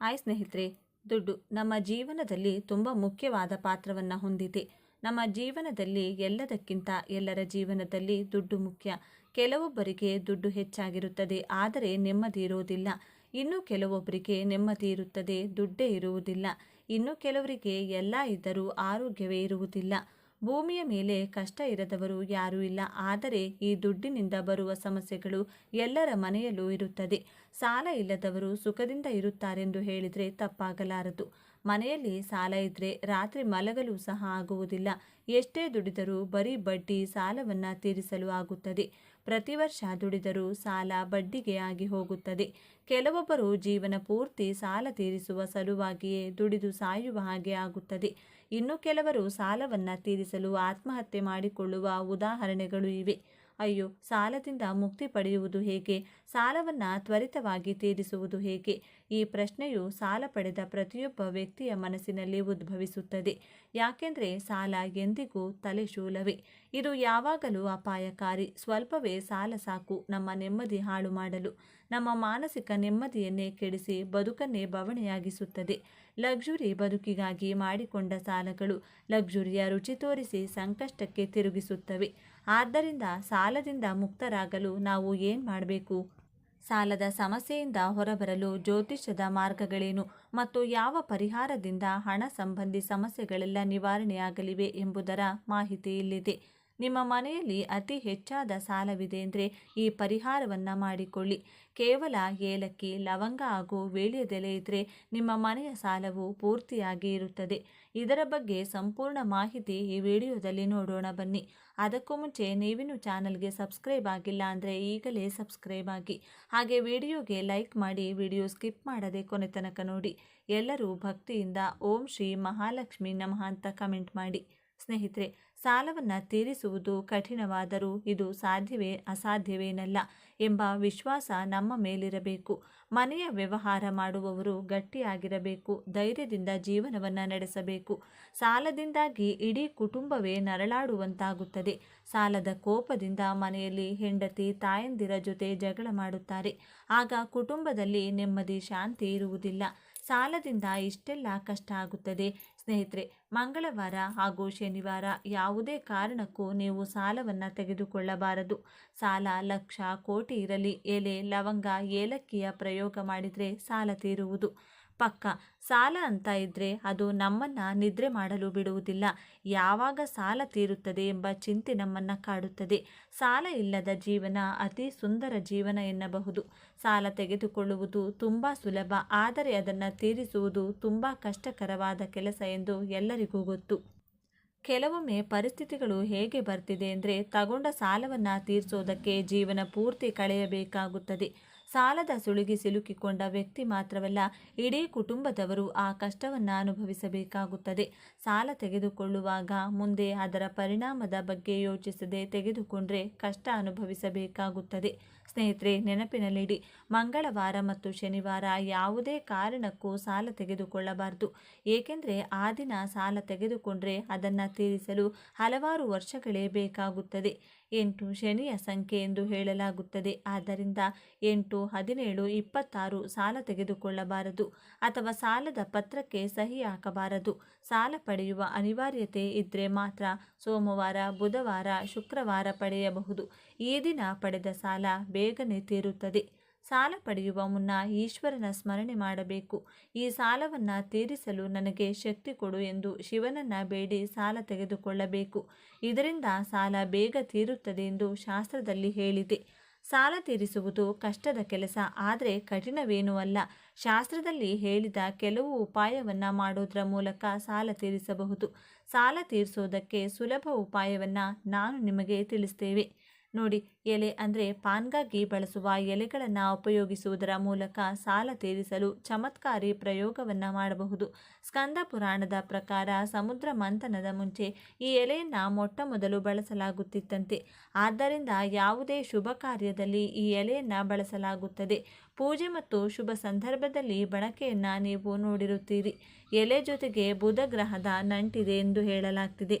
Hi ಸ್ನೇಹಿತರೆ, ದುಡ್ಡು ನಮ್ಮ ಜೀವನದಲ್ಲಿ ತುಂಬ ಮುಖ್ಯವಾದ ಪಾತ್ರವನ್ನು ಹೊಂದಿದೆ. ನಮ್ಮ ಜೀವನದಲ್ಲಿ ಎಲ್ಲದಕ್ಕಿಂತ ಎಲ್ಲರ ಜೀವನದಲ್ಲಿ ದುಡ್ಡು ಮುಖ್ಯ. ಕೆಲವೊಬ್ಬರಿಗೆ ದುಡ್ಡು ಹೆಚ್ಚಾಗಿರುತ್ತದೆ, ಆದರೆ ನೆಮ್ಮದಿ ಇರುವುದಿಲ್ಲ. ಇನ್ನು ಕೆಲವೊಬ್ಬರಿಗೆ ನೆಮ್ಮದಿ ಇರುತ್ತದೆ, ದುಡ್ಡೇ ಇರುವುದಿಲ್ಲ. ಇನ್ನು ಕೆಲವರಿಗೆ ಎಲ್ಲ ಇದ್ದರೂ ಆರೋಗ್ಯವೇ ಇರುವುದಿಲ್ಲ. ಭೂಮಿಯ ಮೇಲೆ ಕಷ್ಟ ಇರದವರು ಯಾರೂ ಇಲ್ಲ. ಆದರೆ ಈ ದುಡ್ಡಿನಿಂದ ಬರುವ ಸಮಸ್ಯೆಗಳು ಎಲ್ಲರ ಮನೆಯಲ್ಲೂ ಇರುತ್ತದೆ. ಸಾಲ ಇಲ್ಲದವರು ಸುಖದಿಂದ ಇರುತ್ತಾರೆಂದು ಹೇಳಿದರೆ ತಪ್ಪಾಗಲಾರದು. ಮನೆಯಲ್ಲಿ ಸಾಲ ಇದ್ದರೆ ರಾತ್ರಿ ಮಲಗಲು ಸಹ ಆಗುವುದಿಲ್ಲ. ಎಷ್ಟೇ ದುಡಿದರೂ ಬರೀ ಬಡ್ಡಿ ಸಾಲವನ್ನು ತೀರಿಸಲು ಆಗುತ್ತದೆ. ಪ್ರತಿ ವರ್ಷ ದುಡಿದರೂ ಸಾಲ ಬಡ್ಡಿಗೆ ಆಗಿ ಹೋಗುತ್ತದೆ. ಕೆಲವೊಬ್ಬರು ಜೀವನ ಪೂರ್ತಿ ಸಾಲ ತೀರಿಸುವ ಸಲುವಾಗಿಯೇ ದುಡಿದು ಸಾಯುವ ಹಾಗೆ ಆಗುತ್ತದೆ. ಇನ್ನು ಕೆಲವರು ಸಾಲವನ್ನು ತೀರಿಸಲು ಆತ್ಮಹತ್ಯೆ ಮಾಡಿಕೊಳ್ಳುವ ಉದಾಹರಣೆಗಳು ಇವೆ. ಅಯ್ಯೋ, ಸಾಲದಿಂದ ಮುಕ್ತಿ ಪಡೆಯುವುದು ಹೇಗೆ? ಸಾಲವನ್ನು ತ್ವರಿತವಾಗಿ ತೀರಿಸುವುದು ಹೇಗೆ? ಈ ಪ್ರಶ್ನೆಯು ಸಾಲ ಪಡೆದ ಪ್ರತಿಯೊಬ್ಬ ವ್ಯಕ್ತಿಯ ಮನಸ್ಸಿನಲ್ಲಿ ಉದ್ಭವಿಸುತ್ತದೆ. ಯಾಕೆಂದರೆ ಸಾಲ ಎಂದಿಗೂ ತಲೆಶೂಲವೇ ಇದು ಯಾವಾಗಲೂ ಅಪಾಯಕಾರಿ. ಸ್ವಲ್ಪವೇ ಸಾಲ ಸಾಕು. ನಮ್ಮ ನೆಮ್ಮದಿ ಹಾಳು ಮಾಡಲು. ನಮ್ಮ ಮಾನಸಿಕ ನೆಮ್ಮದಿಯನ್ನೇ ಕೆಡಿಸಿ ಬದುಕನ್ನೇ ಬವಣೆಯಾಗಿಸುತ್ತದೆ. ಲಕ್ಸುರಿ ಬದುಕಿಗಾಗಿ ಮಾಡಿಕೊಂಡ ಸಾಲಗಳು ಲಕ್ಸುರಿಯ ರುಚಿ ತೋರಿಸಿ ಸಂಕಷ್ಟಕ್ಕೆ ತಿರುಗಿಸುತ್ತವೆ. ಆದ್ದರಿಂದ ಸಾಲದಿಂದ ಮುಕ್ತರಾಗಲು ನಾವು ಏನು ಮಾಡಬೇಕು? ಸಾಲದ ಸಮಸ್ಯೆಯಿಂದ ಹೊರಬರಲು ಜ್ಯೋತಿಷ್ಯದ ಮಾರ್ಗಗಳೇನು? ಮತ್ತು ಯಾವ ಪರಿಹಾರದಿಂದ ಹಣ ಸಂಬಂಧಿ ಸಮಸ್ಯೆಗಳೆಲ್ಲ ನಿವಾರಣೆಯಾಗಲಿವೆ ಎಂಬುದರ ಮಾಹಿತಿ ಇಲ್ಲಿದೆ. ನಿಮ್ಮ ಮನೆಯಲ್ಲಿ ಅತಿ ಹೆಚ್ಚಾದ ಸಾಲವಿದೆ ಅಂದರೆ ಈ ಪರಿಹಾರವನ್ನು ಮಾಡಿಕೊಳ್ಳಿ. ಕೇವಲ ಏಲಕ್ಕಿ, ಲವಂಗ ಹಾಗೂ ವೇಳ್ಯದೆಲೆ ಇದ್ದರೆ ನಿಮ್ಮ ಮನೆಯ ಸಾಲವು ಪೂರ್ತಿಯಾಗಿ ಇರುತ್ತದೆ. ಇದರ ಬಗ್ಗೆ ಸಂಪೂರ್ಣ ಮಾಹಿತಿ ಈ ವಿಡಿಯೋದಲ್ಲಿ ನೋಡೋಣ ಬನ್ನಿ. ಅದಕ್ಕೂ ಮುಂಚೆ ನೀವಿನ್ನು ಚಾನಲ್ಗೆ ಸಬ್ಸ್ಕ್ರೈಬ್ ಆಗಿಲ್ಲ ಅಂದರೆ ಈಗಲೇ ಸಬ್ಸ್ಕ್ರೈಬ್ ಆಗಿ. ಹಾಗೆ ವಿಡಿಯೋಗೆ ಲೈಕ್ ಮಾಡಿ ವಿಡಿಯೋ ಸ್ಕಿಪ್ ಮಾಡದೆ ಕೊನೆ ತನಕ ನೋಡಿ. ಎಲ್ಲರೂ ಭಕ್ತಿಯಿಂದ ಓಂ ಶ್ರೀ ಮಹಾಲಕ್ಷ್ಮಿ ನಮಃ ಅಂತ ಕಮೆಂಟ್ ಮಾಡಿ. ಸ್ನೇಹಿತರೆ, ಸಾಲವನ್ನು ತೀರಿಸುವುದು ಕಠಿಣವಾದರೂ ಇದು ಸಾಧ್ಯವೇ ಅಸಾಧ್ಯವೇನಲ್ಲ ಎಂಬ ವಿಶ್ವಾಸ ನಮ್ಮ ಮೇಲಿರಬೇಕು. ಮನೆಯ ವ್ಯವಹಾರ ಮಾಡುವವರು ಗಟ್ಟಿಯಾಗಿರಬೇಕು, ಧೈರ್ಯದಿಂದ ಜೀವನವನ್ನು ನಡೆಸಬೇಕು. ಸಾಲದಿಂದಾಗಿ ಇಡೀ ಕುಟುಂಬವೇ ನರಳಾಡುವಂತಾಗುತ್ತದೆ. ಸಾಲದ ಕೋಪದಿಂದ ಮನೆಯಲ್ಲಿ ಹೆಂಡತಿ, ತಾಯಂದಿರ ಜೊತೆ ಜಗಳ ಮಾಡುತ್ತಾರೆ. ಆಗ ಕುಟುಂಬದಲ್ಲಿ ನೆಮ್ಮದಿ, ಶಾಂತಿ ಇರುವುದಿಲ್ಲ. ಸಾಲದಿಂದ ಇಷ್ಟೆಲ್ಲ ಕಷ್ಟ ಆಗುತ್ತದೆ? ಸ್ನೇಹಿತರೆ, ಮಂಗಳವಾರ ಹಾಗೂ ಶನಿವಾರ ಯಾವುದೇ ಕಾರಣಕ್ಕೂ ನೀವು ಸಾಲವನ್ನು ತೆಗೆದುಕೊಳ್ಳಬಾರದು. ಸಾಲ ಲಕ್ಷ ಕೋಟಿ ಇರಲಿ, ಎಲೆ, ಲವಂಗ, ಏಲಕ್ಕಿಯ ಪ್ರಯೋಗ ಮಾಡಿದರೆ ಸಾಲ ತೀರುವುದು. ಪಕ್ಕ. ಸಾಲ ಅಂತ ಇದ್ದರೆ ಅದು ನಮ್ಮನ್ನು ನಿದ್ರೆ ಮಾಡಲು ಬಿಡುವುದಿಲ್ಲ. ಯಾವಾಗ ಸಾಲ ತೀರುತ್ತದೆ ಎಂಬ ಚಿಂತೆ ನಮ್ಮನ್ನು ಕಾಡುತ್ತದೆ. ಸಾಲ ಇಲ್ಲದ ಜೀವನ ಅತಿ ಸುಂದರ ಜೀವನ ಎನ್ನಬಹುದು. ಸಾಲ ತೆಗೆದುಕೊಳ್ಳುವುದು ತುಂಬ ಸುಲಭ, ಆದರೆ ಅದನ್ನು ತೀರಿಸುವುದು ತುಂಬ ಕಷ್ಟಕರವಾದ ಕೆಲಸ ಎಂದು ಎಲ್ಲರಿಗೂ ಗೊತ್ತು. ಕೆಲವೊಮ್ಮೆ ಪರಿಸ್ಥಿತಿಗಳು ಹೇಗೆ ಬರ್ತಿದೆ ಅಂದರೆ ತಗೊಂಡ ಸಾಲವನ್ನು ತೀರಿಸೋದಕ್ಕೆ ಜೀವನ ಪೂರ್ತಿ ಕಳೆಯಬೇಕಾಗುತ್ತದೆ. ಸಾಲದ ಸುಳಿಗೆ ಸಿಲುಕಿಕೊಂಡ ವ್ಯಕ್ತಿ ಮಾತ್ರವಲ್ಲ, ಇಡೀ ಕುಟುಂಬದವರು ಆ ಕಷ್ಟವನ್ನು ಅನುಭವಿಸಬೇಕಾಗುತ್ತದೆ. ಸಾಲ ತೆಗೆದುಕೊಳ್ಳುವಾಗ ಮುಂದೆ ಅದರ ಪರಿಣಾಮದ ಬಗ್ಗೆ ಯೋಚಿಸದೆ ತೆಗೆದುಕೊಂಡ್ರೆ ಕಷ್ಟ ಅನುಭವಿಸಬೇಕಾಗುತ್ತದೆ. ಸ್ನೇಹಿತರೆ, ನೆನಪಿನಲ್ಲಿಡಿ, ಮಂಗಳವಾರ ಮತ್ತು ಶನಿವಾರ ಯಾವುದೇ ಕಾರಣಕ್ಕೂ ಸಾಲ ತೆಗೆದುಕೊಳ್ಳಬಾರದು. ಏಕೆಂದರೆ ಆ ದಿನ ಸಾಲ ತೆಗೆದುಕೊಂಡ್ರೆ ಅದನ್ನು ತೀರಿಸಲು ಹಲವಾರು ವರ್ಷಗಳೇ ಬೇಕಾಗುತ್ತದೆ. ಎಂಟು ಶನಿಯ ಸಂಖ್ಯೆ ಎಂದು ಹೇಳಲಾಗುತ್ತದೆ. ಆದ್ದರಿಂದ ಎಂಟು, ಹದಿನೇಳು, ಇಪ್ಪತ್ತಾರು ಸಾಲ ತೆಗೆದುಕೊಳ್ಳಬಾರದು ಅಥವಾ ಸಾಲದ ಪತ್ರಕ್ಕೆ ಸಹಿ ಹಾಕಬಾರದು. ಸಾಲ ಪಡೆಯುವ ಅನಿವಾರ್ಯತೆ ಇದ್ದರೆ ಮಾತ್ರ ಸೋಮವಾರ, ಬುಧವಾರ, ಶುಕ್ರವಾರ ಪಡೆಯಬಹುದು. ಈ ದಿನ ಪಡೆದ ಸಾಲ ಬೇಗನೆ ತೀರುತ್ತದೆ. ಸಾಲ ಪಡೆಯುವ ಮುನ್ನ ಈಶ್ವರನ ಸ್ಮರಣೆ ಮಾಡಬೇಕು. ಈ ಸಾಲವನ್ನು ತೀರಿಸಲು ನನಗೆ ಶಕ್ತಿ ಕೊಡು ಎಂದು ಶಿವನನ್ನ ಬೇಡಿ ಸಾಲ ತೆಗೆದುಕೊಳ್ಳಬೇಕು. ಇದರಿಂದ ಸಾಲ ಬೇಗ ತೀರುತ್ತದೆ ಎಂದು ಶಾಸ್ತ್ರದಲ್ಲಿ ಹೇಳಿದೆ. ಸಾಲ ತೀರಿಸುವುದು ಕಷ್ಟದ ಕೆಲಸ, ಆದರೆ ಕಠಿಣವೇನೂ ಅಲ್ಲ. ಶಾಸ್ತ್ರದಲ್ಲಿ ಹೇಳಿದ ಕೆಲವು ಉಪಾಯವನ್ನು ಮಾಡೋದ್ರ ಮೂಲಕ ಸಾಲ ತೀರಿಸಬಹುದು. ಸಾಲ ತೀರಿಸೋದಕ್ಕೆ ಸುಲಭ ಉಪಾಯವನ್ನು ನಾನು ನಿಮಗೆ ತಿಳಿಸ್ತೇವೆ. ನೋಡಿ, ಎಲೆ ಅಂದರೆ ಪಾನ್ಗಾಗಿ ಬಳಸುವ ಎಲೆಗಳನ್ನು ಉಪಯೋಗಿಸುವುದರ ಮೂಲಕ ಸಾಲ ತೀರಿಸಲು ಚಮತ್ಕಾರಿ ಪ್ರಯೋಗವನ್ನು ಮಾಡಬಹುದು. ಸ್ಕಂದ ಪುರಾಣದ ಪ್ರಕಾರ ಸಮುದ್ರ ಮಂಥನದ ಮುಂಚೆ ಈ ಎಲೆಯನ್ನು ಮೊಟ್ಟ ಮೊದಲು ಬಳಸಲಾಗುತ್ತಿತ್ತಂತೆ. ಆದ್ದರಿಂದ ಯಾವುದೇ ಶುಭ ಕಾರ್ಯದಲ್ಲಿ ಈ ಎಲೆಯನ್ನು ಬಳಸಲಾಗುತ್ತದೆ. ಪೂಜೆ ಮತ್ತು ಶುಭ ಸಂದರ್ಭದಲ್ಲಿ ಬಳಕೆಯನ್ನು ನೀವು ನೋಡಿರುತ್ತೀರಿ. ಎಲೆ ಜೊತೆಗೆ ಬುಧ ಗ್ರಹದ ನಂಟಿದೆ ಎಂದು ಹೇಳಲಾಗ್ತಿದೆ.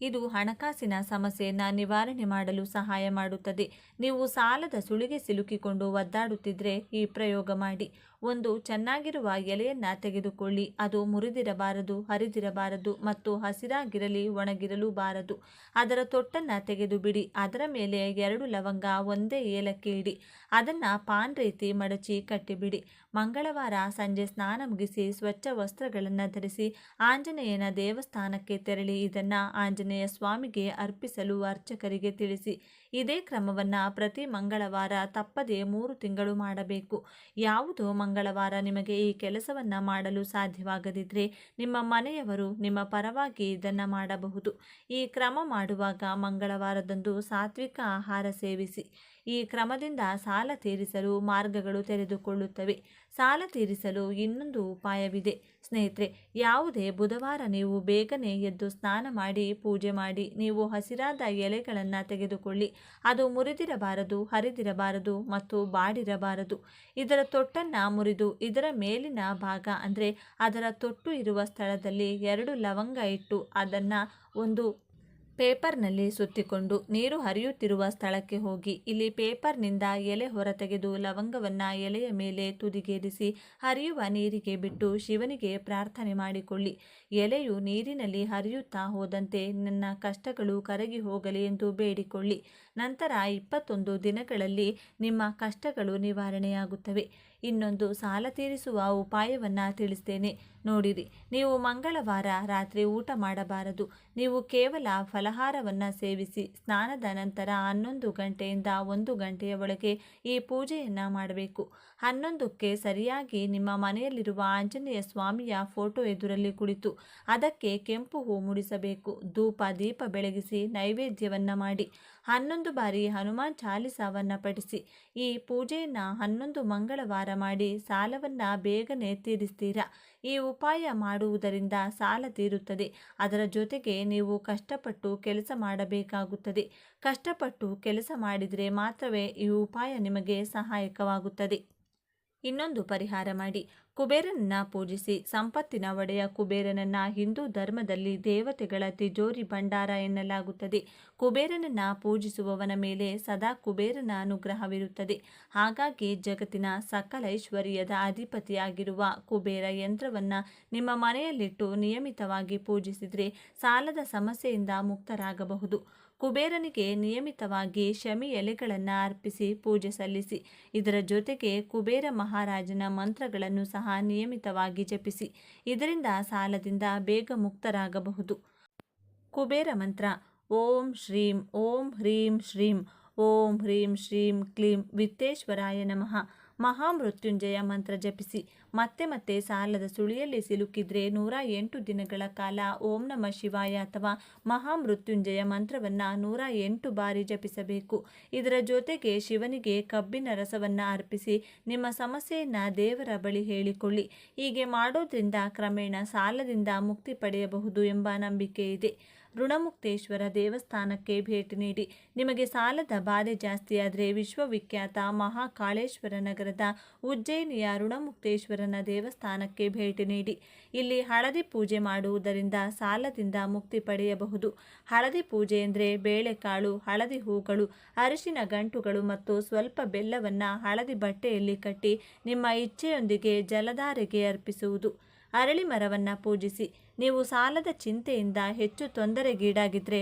ಇದು ಹಣಕಾಸಿನ ಸಮಸ್ಯೆಯನ್ನು ನಿವಾರಣೆ ಮಾಡಲು ಸಹಾಯ ಮಾಡುತ್ತದೆ. ನೀವು ಸಾಲದ ಸುಳಿಗೆ ಸಿಲುಕಿಕೊಂಡು ಒದ್ದಾಡುತ್ತಿದ್ದರೆ ಈ ಪ್ರಯೋಗ ಮಾಡಿ. ಒಂದು ಚೆನ್ನಾಗಿರುವ ಎಲೆಯನ್ನ ತೆಗೆದುಕೊಳ್ಳಿ. ಅದು ಮುರಿದಿರಬಾರದು, ಹರಿದಿರಬಾರದು ಮತ್ತು ಹಸಿರಾಗಿರಲಿ ಒಣಗಿರಲು ಬಾರದು ಅದರ ತೊಟ್ಟನ್ನ ತೆಗೆದು ಬಿಡಿ ಅದರ ಮೇಲೆ ಎರಡು ಲವಂಗ ಒಂದೇ ಏಲಕ್ಕಿ ಇಡಿ. ಅದನ್ನ ಪಾನ್ ರೀತಿ ಮಡಚಿ ಕಟ್ಟಿಬಿಡಿ. ಮಂಗಳವಾರ ಸಂಜೆ ಸ್ನಾನ ಮುಗಿಸಿ ಸ್ವಚ್ಛ ವಸ್ತ್ರಗಳನ್ನು ಧರಿಸಿ ಆಂಜನೇಯನ ದೇವಸ್ಥಾನಕ್ಕೆ ತೆರಳಿ ಇದನ್ನ ಆಂಜನೇಯ ಸ್ವಾಮಿಗೆ ಅರ್ಪಿಸಲು ಅರ್ಚಕರಿಗೆ ತಿಳಿಸಿ. ಇದೇ ಕ್ರಮವನ್ನ ಪ್ರತಿ ಮಂಗಳವಾರ ತಪ್ಪದೇ ಮೂರು ತಿಂಗಳು ಮಾಡಬೇಕು. ಯಾವುದು ಮಂಗಳವಾರ ನಿಮಗೆ ಈ ಕೆಲಸವನ್ನು ಮಾಡಲು ಸಾಧ್ಯವಾಗದಿದ್ದರೆ ನಿಮ್ಮ ಮನೆಯವರು ನಿಮ್ಮ ಪರವಾಗಿ ಇದನ್ನು ಮಾಡಬಹುದು. ಈ ಕ್ರಮ ಮಾಡುವಾಗ ಮಂಗಳವಾರದಂದು ಸಾತ್ವಿಕ ಆಹಾರ ಸೇವಿಸಿ. ಈ ಕ್ರಮದಿಂದ ಸಾಲ ತೀರಿಸಲು ಮಾರ್ಗಗಳು ತೆರೆದುಕೊಳ್ಳುತ್ತವೆ. ಸಾಲ ತೀರಿಸಲು ಇನ್ನೊಂದು ಉಪಾಯವಿದೆ. ಸ್ನೇಹಿತರೆ, ಯಾವುದೇ ಬುಧವಾರ ನೀವು ಬೇಗನೆ ಎದ್ದು ಸ್ನಾನ ಮಾಡಿ, ಪೂಜೆ ಮಾಡಿ, ನೀವು ಹಸಿರಾದ ಎಲೆಗಳನ್ನು ತೆಗೆದುಕೊಳ್ಳಿ. ಅದು ಮುರಿದಿರಬಾರದು, ಹರಿದಿರಬಾರದು ಮತ್ತು ಬಾಡಿರಬಾರದು. ಇದರ ತೊಟ್ಟನ್ನು ಮುರಿದು ಇದರ ಮೇಲಿನ ಭಾಗ ಅಂದರೆ ಅದರ ತೊಟ್ಟು ಇರುವ ಸ್ಥಳದಲ್ಲಿ ಎರಡು ಲವಂಗ ಇಟ್ಟು ಅದನ್ನು ಒಂದು ಪೇಪರ್ನಲ್ಲಿ ಸುತ್ತಿಕೊಂಡು ನೀರು ಹರಿಯುತ್ತಿರುವ ಸ್ಥಳಕ್ಕೆ ಹೋಗಿ. ಇಲ್ಲಿ ಪೇಪರ್ನಿಂದ ಎಲೆ ಹೊರತೆಗೆದು ಲವಂಗವನ್ನು ಎಲೆಯ ಮೇಲೆ ತುದಿಗೇರಿಸಿ ಹರಿಯುವ ನೀರಿಗೆ ಬಿಟ್ಟು ಶಿವನಿಗೆ ಪ್ರಾರ್ಥನೆ ಮಾಡಿಕೊಳ್ಳಿ. ಎಲೆಯು ನೀರಿನಲ್ಲಿ ಹರಿಯುತ್ತಾ ಹೋದಂತೆ ನನ್ನ ಕಷ್ಟಗಳು ಕರಗಿ ಹೋಗಲಿ ಎಂದು ಬೇಡಿಕೊಳ್ಳಿ. ನಂತರ ಇಪ್ಪತ್ತೊಂದು ದಿನಗಳಲ್ಲಿ ನಿಮ್ಮ ಕಷ್ಟಗಳು ನಿವಾರಣೆಯಾಗುತ್ತವೆ. ಇನ್ನೊಂದು ಸಾಲ ತೀರಿಸುವ ಉಪಾಯವನ್ನು ತಿಳಿಸ್ತೇನೆ. ನೋಡಿರಿ, ನೀವು ಮಂಗಳವಾರ ರಾತ್ರಿ ಊಟ ಮಾಡಬಾರದು. ನೀವು ಕೇವಲ ಫಲಹಾರವನ್ನು ಸೇವಿಸಿ, ಸ್ನಾನದ ನಂತರ ಹನ್ನೊಂದು ಗಂಟೆಯಿಂದ ಒಂದು ಗಂಟೆಯ ಒಳಗೆ ಈ ಪೂಜೆಯನ್ನು ಮಾಡಬೇಕು. ಹನ್ನೊಂದಕ್ಕೆ ಸರಿಯಾಗಿ ನಿಮ್ಮ ಮನೆಯಲ್ಲಿರುವ ಆಂಜನೇಯ ಸ್ವಾಮಿಯ ಫೋಟೋ ಎದುರಲ್ಲಿ ಕುಳಿತು, ಅದಕ್ಕೆ ಕೆಂಪು ಹೂ ಮುಡಿಸಬೇಕು. ಧೂಪ ದೀಪ ಬೆಳಗಿಸಿ ನೈವೇದ್ಯವನ್ನು ಮಾಡಿ. ಹನ್ನೊಂದು ಬಾರಿ ಹನುಮಾನ್ ಚಾಲಿಸಾವನ್ನು ಪಠಿಸಿ, ಈ ಪೂಜೆಯನ್ನು ಹನ್ನೊಂದು ಮಂಗಳವಾರ ಮಾಡಿ ಸಾಲವನ್ನು ಬೇಗನೆ ತೀರಿಸ್ತೀರಾ? ಈ ಉಪಾಯ ಮಾಡುವುದರಿಂದ ಸಾಲ ತೀರುತ್ತದೆ. ಅದರ ಜೊತೆಗೆ ನೀವು ಕಷ್ಟಪಟ್ಟು ಕೆಲಸ ಮಾಡಬೇಕಾಗುತ್ತದೆ. ಕಷ್ಟಪಟ್ಟು ಕೆಲಸ ಮಾಡಿದರೆ ಮಾತ್ರವೇ ಈ ಉಪಾಯ ನಿಮಗೆ ಸಹಾಯಕವಾಗುತ್ತದೆ. ಇನ್ನೊಂದು ಪರಿಹಾರ ಮಾಡಿ. ಕುಬೇರನನ್ನ ಪೂಜಿಸಿ ಸಂಪತ್ತಿನ ಒಡೆಯ ಕುಬೇರನನ್ನ ಹಿಂದೂ ಧರ್ಮದಲ್ಲಿ ದೇವತೆಗಳ ತಿಜೋರಿ ಭಂಡಾರ ಎನ್ನಲಾಗುತ್ತದೆ. ಕುಬೇರನನ್ನ ಪೂಜಿಸುವವನ ಮೇಲೆ ಸದಾ ಕುಬೇರನ ಅನುಗ್ರಹವಿರುತ್ತದೆ. ಹಾಗಾಗಿ ಜಗತ್ತಿನ ಸಕಲ ಐಶ್ವರ್ಯದ ಅಧಿಪತಿಯಾಗಿರುವ ಕುಬೇರ ಯಂತ್ರವನ್ನ ನಿಮ್ಮ ಮನೆಯಲ್ಲಿಟ್ಟು ನಿಯಮಿತವಾಗಿ ಪೂಜಿಸಿದರೆ ಸಾಲದ ಸಮಸ್ಯೆಯಿಂದ ಮುಕ್ತರಾಗಬಹುದು. ಕುಬೇರನಿಗೆ ನಿಯಮಿತವಾಗಿ ಶಮಿ ಎಲೆಗಳನ್ನು ಅರ್ಪಿಸಿ ಪೂಜೆ ಸಲ್ಲಿಸಿ. ಇದರ ಜೊತೆಗೆ ಕುಬೇರ ಮಹಾರಾಜನ ಮಂತ್ರಗಳನ್ನು ಸಹ ನಿಯಮಿತವಾಗಿ ಜಪಿಸಿ. ಇದರಿಂದ ಸಾಲದಿಂದ ಬೇಗ ಮುಕ್ತರಾಗಬಹುದು. ಕುಬೇರ ಮಂತ್ರ, ಓಂ ಶ್ರೀಂ, ಓಂ ಹ್ರೀಂ ಶ್ರೀಂ, ಓಂ ಹ್ರೀಂ ಶ್ರೀಂ ಕ್ಲೀಂ ವಿತ್ತೇಶ್ವರಾಯ ನಮಃ. ಮಹಾಮೃತ್ಯುಂಜಯ ಮಂತ್ರ ಜಪಿಸಿ. ಮತ್ತೆ ಮತ್ತೆ ಸಾಲದ ಸುಳಿಯಲ್ಲಿ ಸಿಲುಕಿದ್ರೆ ನೂರ ಎಂಟು ದಿನಗಳ ಕಾಲ ಓಂ ನಮ ಶಿವಾಯ ಅಥವಾ ಮಹಾಮೃತ್ಯುಂಜಯ ಮಂತ್ರವನ್ನು ನೂರ ಎಂಟು ಬಾರಿ ಜಪಿಸಬೇಕು. ಇದರ ಜೊತೆಗೆ ಶಿವನಿಗೆ ಕಬ್ಬಿನ ರಸವನ್ನು ಅರ್ಪಿಸಿ ನಿಮ್ಮ ಸಮಸ್ಯೆಯನ್ನು ದೇವರ ಬಳಿ ಹೇಳಿಕೊಳ್ಳಿ. ಹೀಗೆ ಮಾಡೋದ್ರಿಂದ ಕ್ರಮೇಣ ಸಾಲದಿಂದ ಮುಕ್ತಿ ಪಡೆಯಬಹುದು ಎಂಬ ನಂಬಿಕೆ ಇದೆ. ಋಣಮುಕ್ತೇಶ್ವರ ದೇವಸ್ಥಾನಕ್ಕೆ ಭೇಟಿ ನೀಡಿ. ನಿಮಗೆ ಸಾಲದ ಬಾಧೆ ಜಾಸ್ತಿಯಾದರೆ ವಿಶ್ವವಿಖ್ಯಾತ ಮಹಾಕಾಳೇಶ್ವರ ನಗರದ ಉಜ್ಜಯಿನಿಯ ಋಣಮುಕ್ತೇಶ್ವರನ ದೇವಸ್ಥಾನಕ್ಕೆ ಭೇಟಿ ನೀಡಿ. ಇಲ್ಲಿ ಹಳದಿ ಪೂಜೆ ಮಾಡುವುದರಿಂದ ಸಾಲದಿಂದ ಮುಕ್ತಿ ಪಡೆಯಬಹುದು. ಹಳದಿ ಪೂಜೆ ಎಂದರೆ ಬೇಳೆಕಾಳು, ಹಳದಿ ಹೂಗಳು, ಅರಿಶಿನ ಗಂಟುಗಳು ಮತ್ತು ಸ್ವಲ್ಪ ಬೆಲ್ಲವನ್ನು ಹಳದಿ ಬಟ್ಟೆಯಲ್ಲಿ ಕಟ್ಟಿ ನಿಮ್ಮ ಇಚ್ಛೆಯೊಂದಿಗೆ ಜಲಧಾರೆಗೆ ಅರ್ಪಿಸುವುದು. ಅರಳಿ ಮರವನ್ನು ಪೂಜಿಸಿ, ನೀವು ಸಾಲದ ಚಿಂತೆಯಿಂದ ಹೆಚ್ಚು ತೊಂದರೆಗೀಡಾಗಿದ್ದರೆ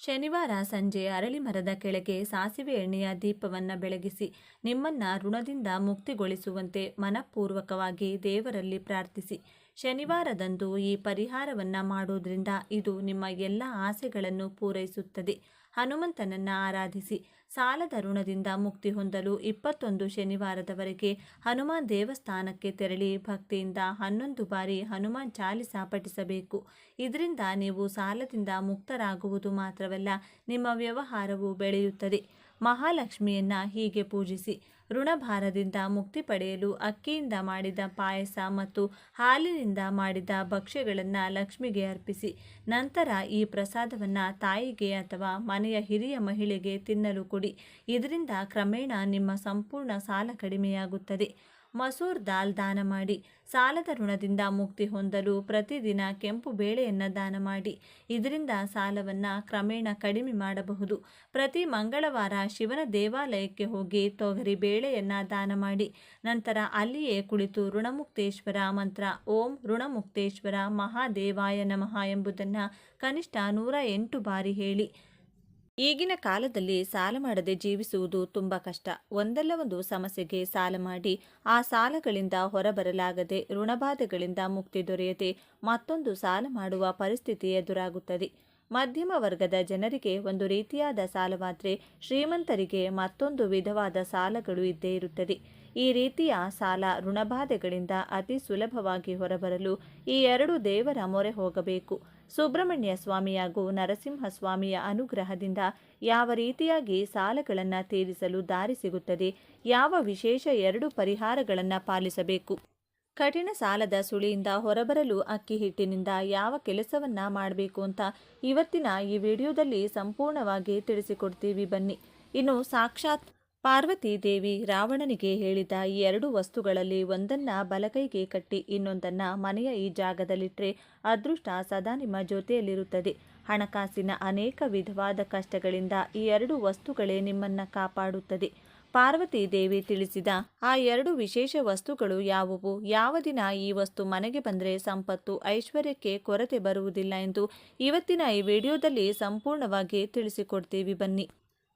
ಶನಿವಾರ ಸಂಜೆ ಅರಳಿ ಮರದ ಕೆಳಗೆ ಸಾಸಿವೆ ಎಣ್ಣೆಯ ದೀಪವನ್ನು ಬೆಳಗಿಸಿ, ನಿಮ್ಮನ್ನ ಋಣದಿಂದ ಮುಕ್ತಿಗೊಳಿಸುವಂತೆ ಮನಪೂರ್ವಕವಾಗಿ ದೇವರಲ್ಲಿ ಪ್ರಾರ್ಥಿಸಿ. ಶನಿವಾರದಂದು ಈ ಪರಿಹಾರವನ್ನು ಮಾಡುವುದರಿಂದ ಇದು ನಿಮ್ಮ ಎಲ್ಲ ಆಸೆಗಳನ್ನು ಪೂರೈಸುತ್ತದೆ. ಹನುಮಂತನನ್ನು ಆರಾಧಿಸಿ ಸಾಲದ ಋಣದಿಂದ ಮುಕ್ತಿ ಹೊಂದಲು ಇಪ್ಪತ್ತೊಂದು ಶನಿವಾರದವರೆಗೆ ಹನುಮಾನ್ ದೇವಸ್ಥಾನಕ್ಕೆ ತೆರಳಿ ಭಕ್ತಿಯಿಂದ ಹನ್ನೊಂದು ಬಾರಿ ಹನುಮಾನ್ ಚಾಲಿಸ ಪಠಿಸಬೇಕು. ಇದರಿಂದ ನೀವು ಸಾಲದಿಂದ ಮುಕ್ತರಾಗುವುದು ಮಾತ್ರವಲ್ಲ, ನಿಮ್ಮ ವ್ಯವಹಾರವು ಬೆಳೆಯುತ್ತದೆ. ಮಹಾಲಕ್ಷ್ಮಿಯನ್ನ ಹೀಗೆ ಪೂಜಿಸಿ ಋಣಭಾರದಿಂದ ಮುಕ್ತಿ ಪಡೆಯಲು ಅಕ್ಕಿಯಿಂದ ಮಾಡಿದ ಪಾಯಸ ಮತ್ತು ಹಾಲಿನಿಂದ ಮಾಡಿದ ಭಕ್ಷ್ಯಗಳನ್ನು ಲಕ್ಷ್ಮಿಗೆ ಅರ್ಪಿಸಿ ನಂತರ ಈ ಪ್ರಸಾದವನ್ನು ತಾಯಿಗೆ ಅಥವಾ ಮನೆಯ ಹಿರಿಯ ಮಹಿಳೆಗೆ ತಿನ್ನಲು ಕೊಡಿ. ಇದರಿಂದ ಕ್ರಮೇಣ ನಿಮ್ಮ ಸಂಪೂರ್ಣ ಸಾಲ ಕಡಿಮೆಯಾಗುತ್ತದೆ. ಮಸೂರ್ ದಾಲ್ ದಾನ ಮಾಡಿ, ಸಾಲದ ಋಣದಿಂದ ಮುಕ್ತಿ ಹೊಂದಲು ಪ್ರತಿದಿನ ಕೆಂಪು ಬೇಳೆಯನ್ನು ದಾನ ಮಾಡಿ. ಇದರಿಂದ ಸಾಲವನ್ನು ಕ್ರಮೇಣ ಕಡಿಮೆ ಮಾಡಬಹುದು. ಪ್ರತಿ ಮಂಗಳವಾರ ಶಿವನ ದೇವಾಲಯಕ್ಕೆ ಹೋಗಿ ತೊಗರಿ ಬೇಳೆಯನ್ನು ದಾನ ಮಾಡಿ. ನಂತರ ಅಲ್ಲಿಯೇ ಕುಳಿತು ಋಣಮುಕ್ತೇಶ್ವರ ಮಂತ್ರ, ಓಂ ಋಣಮುಕ್ತೇಶ್ವರ ಮಹಾದೇವಾಯ ನಮಃ ಎಂಬುದನ್ನು ಕನಿಷ್ಠ ನೂರ ಎಂಟು ಬಾರಿ ಹೇಳಿ. ಈಗಿನ ಕಾಲದಲ್ಲಿ ಸಾಲ ಮಾಡದೆ ಜೀವಿಸುವುದು ತುಂಬ ಕಷ್ಟ. ಒಂದಲ್ಲ ಒಂದು ಸಮಸ್ಯೆಗೆ ಸಾಲ ಮಾಡಿ ಆ ಸಾಲಗಳಿಂದ ಹೊರಬರಲಾಗದೆ ಋಣಬಾಧೆಗಳಿಂದ ಮುಕ್ತಿ ದೊರೆಯದೆ ಮತ್ತೊಂದು ಸಾಲ ಮಾಡುವ ಪರಿಸ್ಥಿತಿ ಎದುರಾಗುತ್ತದೆ. ಮಧ್ಯಮ ವರ್ಗದ ಜನರಿಗೆ ಒಂದು ರೀತಿಯಾದ ಸಾಲವಾದರೆ ಶ್ರೀಮಂತರಿಗೆ ಮತ್ತೊಂದು ವಿಧವಾದ ಸಾಲಗಳು ಇದ್ದೇ ಇರುತ್ತದೆ. ಈ ರೀತಿಯ ಸಾಲ ಋಣಬಾಧೆಗಳಿಂದ ಅತಿ ಸುಲಭವಾಗಿ ಹೊರಬರಲು ಈ ಎರಡು ದೇವರ ಮೊರೆ ಹೋಗಬೇಕು. ಸುಬ್ರಹ್ಮಣ್ಯ ಸ್ವಾಮಿಯಾಗೂ ನರಸಿಂಹ ಸ್ವಾಮಿಯ ಅನುಗ್ರಹದಿಂದ ಯಾವ ರೀತಿಯಾಗಿ ಸಾಲಗಳನ್ನು ತೀರಿಸಲು ದಾರಿ ಸಿಗುತ್ತದೆ, ಯಾವ ವಿಶೇಷ ಎರಡು ಪರಿಹಾರಗಳನ್ನು ಪಾಲಿಸಬೇಕು? ಕಠಿಣ ಸಾಲದ ಸುಳಿಯಿಂದ ಹೊರಬರಲು ಅಕ್ಕಿ ಹಿಟ್ಟಿನಿಂದ ಯಾವ ಕೆಲಸವನ್ನ ಮಾಡಬೇಕು ಅಂತ ಇವತ್ತಿನ ಈ ವಿಡಿಯೋದಲ್ಲಿ ಸಂಪೂರ್ಣವಾಗಿ ತಿಳಿಸಿಕೊಡ್ತೀವಿ ಬನ್ನಿ. ಇನ್ನು ಸಾಕ್ಷಾತ್ ಪಾರ್ವತಿ ದೇವಿ ರಾವಣನಿಗೆ ಹೇಳಿದ ಈ ಎರಡು ವಸ್ತುಗಳಲ್ಲಿ ಒಂದನ್ನ ಬಲಕೈಗೆ ಕಟ್ಟಿ, ಇನ್ನೊಂದನ್ನ ಮನೆಯ ಈ ಜಾಗದಲ್ಲಿಟ್ಟರೆ ಅದೃಷ್ಟ ಸದಾ ನಿಮ್ಮ ಜೊತೆಯಲ್ಲಿರುತ್ತದೆ. ಹಣಕಾಸಿನ ಅನೇಕ ವಿಧವಾದ ಕಷ್ಟಗಳಿಂದ ಈ ಎರಡು ವಸ್ತುಗಳೇ ನಿಮ್ಮನ್ನ ಕಾಪಾಡುತ್ತದೆ. ಪಾರ್ವತಿ ದೇವಿ ತಿಳಿಸಿದ ಆ ಎರಡು ವಿಶೇಷ ವಸ್ತುಗಳು ಯಾವುವು? ಯಾವ ದಿನ ಈ ವಸ್ತು ಮನೆಗೆ ಬಂದರೆ ಸಂಪತ್ತು, ಐಶ್ವರ್ಯಕ್ಕೆ ಕೊರತೆ ಬರುವುದಿಲ್ಲ ಎಂದು ಇವತ್ತಿನ ಈ ವಿಡಿಯೋದಲ್ಲಿ ಸಂಪೂರ್ಣವಾಗಿ ತಿಳಿಸಿಕೊಡ್ತೀವಿ ಬನ್ನಿ.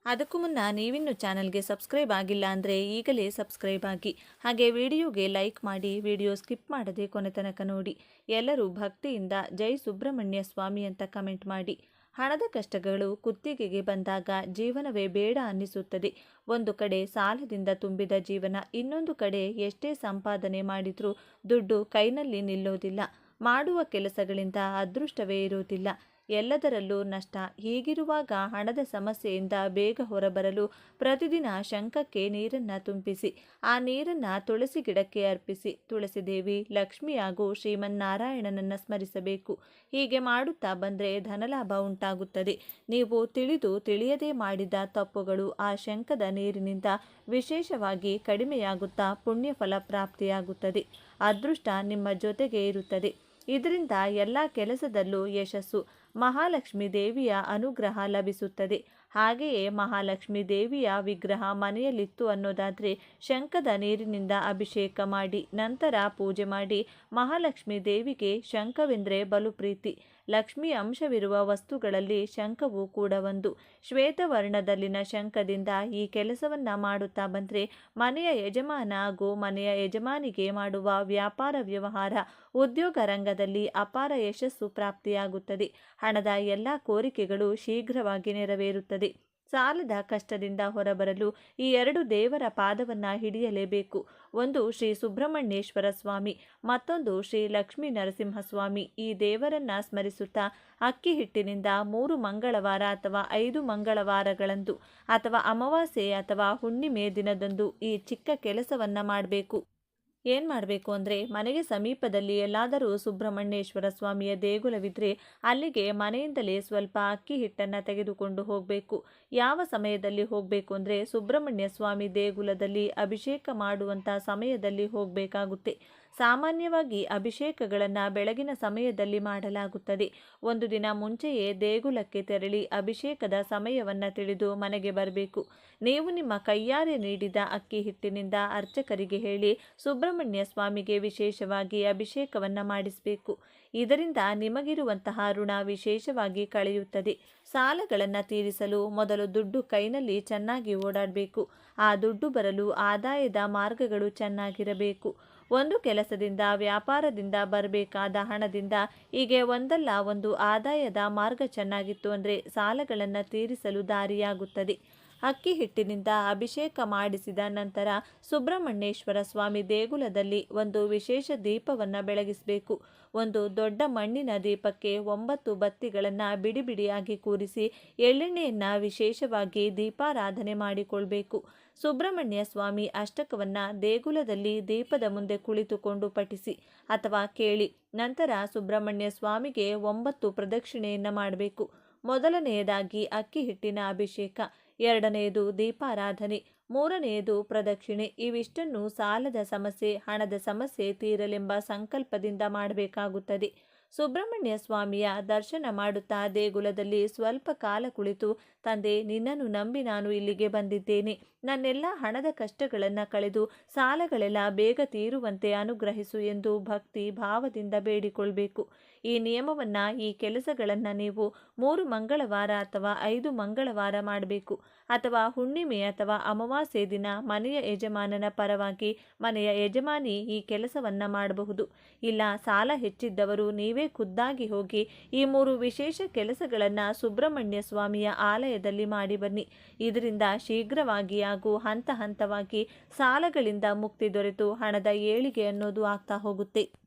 ಅದಕ್ಕೂ ಮುನ್ನ ನೀವಿನ್ನು ಚಾನಲ್ಗೆ ಸಬ್ಸ್ಕ್ರೈಬ್ ಆಗಿಲ್ಲ ಅಂದರೆ ಈಗಲೇ ಸಬ್ಸ್ಕ್ರೈಬ್ ಆಗಿ. ಹಾಗೆ ವಿಡಿಯೋಗೆ ಲೈಕ್ ಮಾಡಿ, ವಿಡಿಯೋ ಸ್ಕಿಪ್ ಮಾಡದೆ ಕೊನೆ ತನಕ ನೋಡಿ. ಎಲ್ಲರೂ ಭಕ್ತಿಯಿಂದ ಜೈ ಸುಬ್ರಹ್ಮಣ್ಯ ಸ್ವಾಮಿ ಅಂತ ಕಮೆಂಟ್ ಮಾಡಿ. ಹಣದ ಕಷ್ಟಗಳು ಕುತ್ತಿಗೆಗೆ ಬಂದಾಗ ಜೀವನವೇ ಬೇಡ ಅನ್ನಿಸುತ್ತದೆ. ಒಂದು ಕಡೆ ಸಾಲದಿಂದ ತುಂಬಿದ ಜೀವನ, ಇನ್ನೊಂದು ಕಡೆ ಎಷ್ಟೇ ಸಂಪಾದನೆ ಮಾಡಿದರೂ ದುಡ್ಡು ಕೈನಲ್ಲಿ ನಿಲ್ಲೋದಿಲ್ಲ. ಮಾಡುವ ಕೆಲಸಗಳಿಂದ ಅದೃಷ್ಟವೇ ಇರುವುದಿಲ್ಲ ಎಲ್ಲದರಲ್ಲೂ ನಷ್ಟ. ಹೀಗಿರುವಾಗ ಹಣದ ಸಮಸ್ಯೆಯಿಂದ ಬೇಗ ಹೊರಬರಲು ಪ್ರತಿದಿನ ಶಂಖಕ್ಕೆ ನೀರನ್ನು ತುಂಬಿಸಿ, ಆ ನೀರನ್ನು ತುಳಸಿ ಗಿಡಕ್ಕೆ ಅರ್ಪಿಸಿ, ತುಳಸಿ ದೇವಿ, ಲಕ್ಷ್ಮಿ ಹಾಗೂ ಶ್ರೀಮನ್ನಾರಾಯಣನನ್ನು ಸ್ಮರಿಸಬೇಕು. ಹೀಗೆ ಮಾಡುತ್ತಾ ಬಂದರೆ ಧನಲಾಭ ಉಂಟಾಗುತ್ತದೆ. ನೀವು ತಿಳಿದು ತಿಳಿಯದೆ ಮಾಡಿದ ತಪ್ಪುಗಳು ಆ ಶಂಖದ ನೀರಿನಿಂದ ವಿಶೇಷವಾಗಿ ಕಡಿಮೆಯಾಗುತ್ತಾ ಪುಣ್ಯಫಲ ಪ್ರಾಪ್ತಿಯಾಗುತ್ತದೆ. ಅದೃಷ್ಟ ನಿಮ್ಮ ಜೊತೆಗೆ ಇರುತ್ತದೆ. ಇದರಿಂದ ಎಲ್ಲ ಕೆಲಸದಲ್ಲೂ ಯಶಸ್ಸು. ಮಹಾಲಕ್ಷ್ಮಿ ದೇವಿಯ ಅನುಗ್ರಹ ಲಭಿಸುತ್ತದೆ. ಹಾಗೆಯೇ ಮಹಾಲಕ್ಷ್ಮಿ ದೇವಿಯ ವಿಗ್ರಹ ಮನೆಯಲ್ಲಿತ್ತು ಅನ್ನೋದಾದರೆ ಶಂಖದ ನೀರಿನಿಂದ ಅಭಿಷೇಕ ಮಾಡಿ, ನಂತರ ಪೂಜೆ ಮಾಡಿ ಮಹಾಲಕ್ಷ್ಮೀ ದೇವಿಗೆ ಶಂಖವೆಂದರೆ ಬಲು ಪ್ರೀತಿ. ಲಕ್ಷ್ಮಿ ಅಂಶವಿರುವ ವಸ್ತುಗಳಲ್ಲಿ ಶಂಖವೂ ಕೂಡ ಒಂದು. ಶ್ವೇತವರ್ಣದಲ್ಲಿನ ಶಂಖದಿಂದ ಈ ಕೆಲಸವನ್ನ ಮಾಡುತ್ತಾ ಬಂದರೆ ಮನೆಯ ಯಜಮಾನ ಹಾಗೂ ಮನೆಯ ಯಜಮಾನಿಗೆ ಮಾಡುವ ವ್ಯಾಪಾರ ವ್ಯವಹಾರ ಉದ್ಯೋಗ ರಂಗದಲ್ಲಿ ಅಪಾರ ಯಶಸ್ಸು ಪ್ರಾಪ್ತಿಯಾಗುತ್ತದೆ. ಹಣದ ಎಲ್ಲ ಕೋರಿಕೆಗಳು ಶೀಘ್ರವಾಗಿ ನೆರವೇರುತ್ತದೆ. ಸಾಲದ ಕಷ್ಟದಿಂದ ಹೊರಬರಲು ಈ ಎರಡು ದೇವರ ಪಾದವನ್ನು ಹಿಡಿಯಲೇಬೇಕು. ಒಂದು ಶ್ರೀ ಸುಬ್ರಹ್ಮಣ್ಯೇಶ್ವರ ಸ್ವಾಮಿ, ಮತ್ತೊಂದು ಶ್ರೀ ಲಕ್ಷ್ಮೀ ನರಸಿಂಹಸ್ವಾಮಿ. ಈ ದೇವರನ್ನ ಸ್ಮರಿಸುತ್ತಾ ಅಕ್ಕಿ ಹಿಟ್ಟಿನಿಂದ ಮೂರು ಮಂಗಳವಾರ ಅಥವಾ ಐದು ಮಂಗಳವಾರಗಳಂದು ಅಥವಾ ಅಮಾವಾಸ್ಯೆ ಅಥವಾ ಹುಣ್ಣಿಮೆ ದಿನದಂದು ಈ ಚಿಕ್ಕ ಕೆಲಸವನ್ನ ಮಾಡಬೇಕು. ಏನು ಮಾಡಬೇಕು ಅಂದರೆ ಮನೆಗೆ ಸಮೀಪದಲ್ಲಿ ಎಲ್ಲಾದರೂ ಸುಬ್ರಹ್ಮಣ್ಯೇಶ್ವರ ಸ್ವಾಮಿಯ ದೇಗುಲವಿದ್ರೆ ಅಲ್ಲಿಗೆ ಮನೆಯಿಂದಲೇ ಸ್ವಲ್ಪ ಅಕ್ಕಿ ಹಿಟ್ಟನ್ನು ತೆಗೆದುಕೊಂಡು ಹೋಗಬೇಕು. ಯಾವ ಸಮಯದಲ್ಲಿ ಹೋಗಬೇಕು ಅಂದರೆ ಸುಬ್ರಹ್ಮಣ್ಯ ಸ್ವಾಮಿ ದೇಗುಲದಲ್ಲಿ ಅಭಿಷೇಕ ಮಾಡುವಂಥ ಸಮಯದಲ್ಲಿ ಹೋಗಬೇಕಾಗುತ್ತೆ. ಸಾಮಾನ್ಯವಾಗಿ ಅಭಿಷೇಕಗಳನ್ನು ಬೆಳಗಿನ ಸಮಯದಲ್ಲಿ ಮಾಡಲಾಗುತ್ತದೆ. ಒಂದು ದಿನ ಮುಂಚೆಯೇ ದೇಗುಲಕ್ಕೆ ತೆರಳಿ ಅಭಿಷೇಕದ ಸಮಯವನ್ನು ತಿಳಿದು ಮನೆಗೆ ಬರಬೇಕು. ನೀವು ನಿಮ್ಮ ಕೈಯಾರೆ ನೀಡಿದ ಅಕ್ಕಿ ಹಿಟ್ಟಿನಿಂದ ಅರ್ಚಕರಿಗೆ ಹೇಳಿ ಸುಬ್ರಹ್ಮಣ್ಯ ಸ್ವಾಮಿಗೆ ವಿಶೇಷವಾಗಿ ಅಭಿಷೇಕವನ್ನು ಮಾಡಿಸಬೇಕು. ಇದರಿಂದ ನಿಮಗಿರುವಂತಹ ಋಣ ವಿಶೇಷವಾಗಿ ಕಳೆಯುತ್ತದೆ. ಸಾಲಗಳನ್ನು ತೀರಿಸಲು ಮೊದಲು ದುಡ್ಡು ಕೈನಲ್ಲಿ ಚೆನ್ನಾಗಿ ಓಡಾಡಬೇಕು. ಆ ದುಡ್ಡು ಬರಲು ಆದಾಯದ ಮಾರ್ಗಗಳು ಚೆನ್ನಾಗಿರಬೇಕು. ಒಂದು ಕೆಲಸದಿಂದ, ವ್ಯಾಪಾರದಿಂದ ಬರಬೇಕಾದ ಹಣದಿಂದ ಹೀಗೆ ಒಂದಲ್ಲ, ಒಂದು ಆದಾಯದ ಮಾರ್ಗ ಚೆನ್ನಾಗಿತ್ತು ಅಂದರೆ ಸಾಲಗಳನ್ನು ತೀರಿಸಲು ದಾರಿಯಾಗುತ್ತದೆ. ಅಕ್ಕಿ ಹಿಟ್ಟಿನಿಂದ ಅಭಿಷೇಕ ಮಾಡಿಸಿದ ನಂತರ ಸುಬ್ರಹ್ಮಣ್ಯೇಶ್ವರ ಸ್ವಾಮಿ ದೇಗುಲದಲ್ಲಿ ಒಂದು ವಿಶೇಷ ದೀಪವನ್ನು ಬೆಳಗಿಸಬೇಕು. ಒಂದು ದೊಡ್ಡ ಮಣ್ಣಿನ ದೀಪಕ್ಕೆ ಒಂಬತ್ತು ಬತ್ತಿಗಳನ್ನು ಬಿಡಿ ಬಿಡಿಯಾಗಿ ಕೂರಿಸಿ ಎಳ್ಳೆಣ್ಣೆಯನ್ನು ವಿಶೇಷವಾಗಿ ದೀಪಾರಾಧನೆ ಮಾಡಿಕೊಳ್ಬೇಕು. ಸುಬ್ರಹ್ಮಣ್ಯ ಸ್ವಾಮಿ ಅಷ್ಟಕವನ್ನ ದೇಗುಲದಲ್ಲಿ ದೀಪದ ಮುಂದೆ ಕುಳಿತುಕೊಂಡು ಪಠಿಸಿ ಅಥವಾ ಕೇಳಿ, ನಂತರ ಸುಬ್ರಹ್ಮಣ್ಯ ಸ್ವಾಮಿಗೆ ಒಂಬತ್ತು ಪ್ರದಕ್ಷಿಣೆಯನ್ನು ಮಾಡಬೇಕು. ಮೊದಲನೆಯದಾಗಿ ಅಕ್ಕಿ ಹಿಟ್ಟಿನ ಅಭಿಷೇಕ, ಎರಡನೆಯದು ದೀಪಾರಾಧನೆ, ಮೂರನೆಯದು ಪ್ರದಕ್ಷಿಣೆ. ಇವಿಷ್ಟನ್ನು ಸಾಲದ ಸಮಸ್ಯೆ, ಹಣದ ಸಮಸ್ಯೆ ತೀರಲೆಂಬ ಸಂಕಲ್ಪದಿಂದ ಮಾಡಬೇಕಾಗುತ್ತದೆ. ಸುಬ್ರಹ್ಮಣ್ಯ ಸ್ವಾಮಿಯ ದರ್ಶನ ಮಾಡುತ್ತಾ ದೇಗುಲದಲ್ಲಿ ಸ್ವಲ್ಪ ಕಾಲ ಕುಳಿತು, ತಂದೆ, ನಿನ್ನನ್ನು ನಂಬಿ ನಾನು ಇಲ್ಲಿಗೆ ಬಂದಿದ್ದೇನೆ. ನನ್ನೆಲ್ಲ ಹಣದ ಕಷ್ಟಗಳನ್ನು ಕಳೆದು ಸಾಲಗಳೆಲ್ಲ ಬೇಗ ತೀರುವಂತೆ ಅನುಗ್ರಹಿಸು ಎಂದು ಭಕ್ತಿ ಭಾವದಿಂದ ಬೇಡಿಕೊಳ್ಬೇಕು. ಈ ನಿಯಮವನ್ನ, ಈ ಕೆಲಸಗಳನ್ನು ನೀವು ಮೂರು ಮಂಗಳವಾರ ಅಥವಾ ಐದು ಮಂಗಳವಾರ ಮಾಡಬೇಕು. ಅಥವಾ ಹುಣ್ಣಿಮೆ ಅಥವಾ ಅಮಾವಾಸ್ಯೆ ದಿನ ಮನೆಯ ಯಜಮಾನನ ಪರವಾಗಿ ಮನೆಯ ಯಜಮಾನಿ ಈ ಕೆಲಸವನ್ನ ಮಾಡಬಹುದು. ಇಲ್ಲ, ಸಾಲ ಹೆಚ್ಚಿದ್ದವರು ನೀವೇ ಖುದ್ದಾಗಿ ಹೋಗಿ ಈ ಮೂರು ವಿಶೇಷ ಕೆಲಸಗಳನ್ನು ಸುಬ್ರಹ್ಮಣ್ಯ ಸ್ವಾಮಿಯ ಆಲಯದಲ್ಲಿ ಮಾಡಿ ಬನ್ನಿ. ಇದರಿಂದ ಶೀಘ್ರವಾಗಿ ಹಾಗೂ ಹಂತ ಹಂತವಾಗಿ ಸಾಲಗಳಿಂದ ಮುಕ್ತಿ ದೊರೆತು ಹಣದ ಏಳಿಗೆ ಅನ್ನೋದು ಆಗ್ತಾ ಹೋಗುತ್ತೆ.